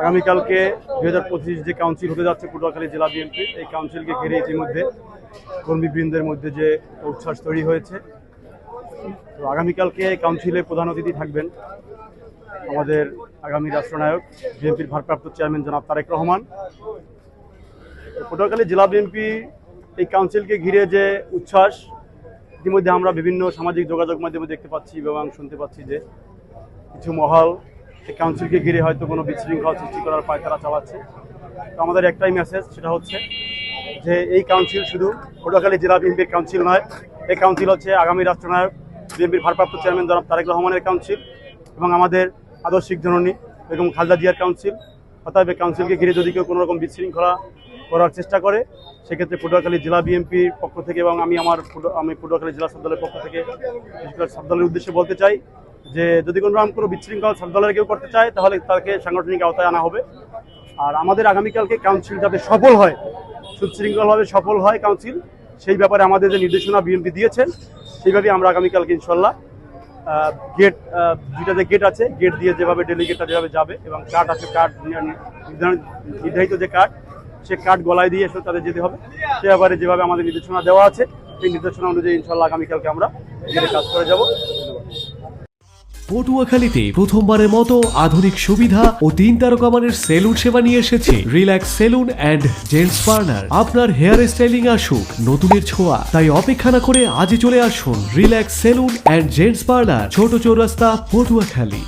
আগামীকালকে দুই হাজার পঁচিশ যে কাউন্সিল হতে যাচ্ছে পটুয়াখালী জেলা বিএনপি, এই কাউন্সিলকে ঘিরে ইতিমধ্যে কর্মীবৃন্দের মধ্যে যে উচ্ছ্বাস তৈরি হয়েছে। তো আগামীকালকে এই কাউন্সিলে প্রধান অতিথি থাকবেন আমাদের আগামী রাষ্ট্রনায়ক, বিএনপির ভারপ্রাপ্ত চেয়ারম্যান জনাব তারেক রহমান। পটুয়াখালী জেলা বিএনপি এই কাউন্সিলকে ঘিরে যে উচ্ছ্বাস, ইতিমধ্যে আমরা বিভিন্ন সামাজিক যোগাযোগ মাধ্যমে দেখতে পাচ্ছি এবং শুনতে পাচ্ছি যে কিছু মহল কাউন্সিলকে ঘিরে হয়তো কোনো বিশৃঙ্খলা সৃষ্টি করার পায়তারা চালাচ্ছে। তো আমাদের একটাই মেসেজ সেটা হচ্ছে যে এই কাউন্সিল শুধু পটুয়াখালী জেলা বিএনপির কাউন্সিল নয়, এই কাউন্সিল হচ্ছে আগামী রাষ্ট্রনায়ক, বিএনপির ভারপ্রাপ্ত চেয়ারম্যান জনাব তারেক রহমানের কাউন্সিল এবং আমাদের আদর্শিক জননী বেগম খালদা জিয়ার কাউন্সিল অতএব এই কাউন্সিলকে ঘিরে যদি কেউ কোনো রকম বিশৃঙ্খলা করার চেষ্টা করে, সেক্ষেত্রে পটুয়াখালী জেলা বিএনপির পক্ষ থেকে এবং আমি আমার আমি পটুয়াখালী জেলা সাবদলের পক্ষ থেকে সাবদলের উদ্দেশ্যে বলতে চাই যে যদি কোনো রকম কোনো বিশৃঙ্খলা সাবদলের কেউ করতে চায়, তাহলে তাকে সাংগঠনিক আওতায় আনা হবে। আর আমাদের আগামীকালকে কাউন্সিল যাতে সফল হয়, সুশৃঙ্খলভাবে সফল হয় কাউন্সিল সেই ব্যাপারে আমাদের যে নির্দেশনা বিএনপি দিয়েছেন, সেইভাবে আমরা আগামীকালকে ইনশাল্লাহ গেট দুইটা যে গেট আছে গেট দিয়ে যেভাবে ডেলিগেটটা যেভাবে যাবে এবং কার্ড আছে কার্ড নির্ধারিত যে কার্ড সে কার্ড গলায় দিয়ে এসে তাদের যেতে হবে। সে ব্যাপারে যেভাবে আমাদের নির্দেশনা দেওয়া আছে, সেই নির্দেশনা অনুযায়ী ইনশাল্লাহ আগামীকালকে আমরা কাজ করে যাব। পটুয়াখালীতে প্রথমবারের মতো আধুনিক সুবিধা ও তিন তারকা মানের সেলুন সেবা নিয়ে এসেছে relax salon and gents parlour. আপনার হেয়ার স্টাইলিং আসুক, নতুনের ছোঁয়া, তাই অপেক্ষা না করে আজই চলে আসুন relax salon and gents parlour, ছোট চৌরাস্তা পটুয়াখালী।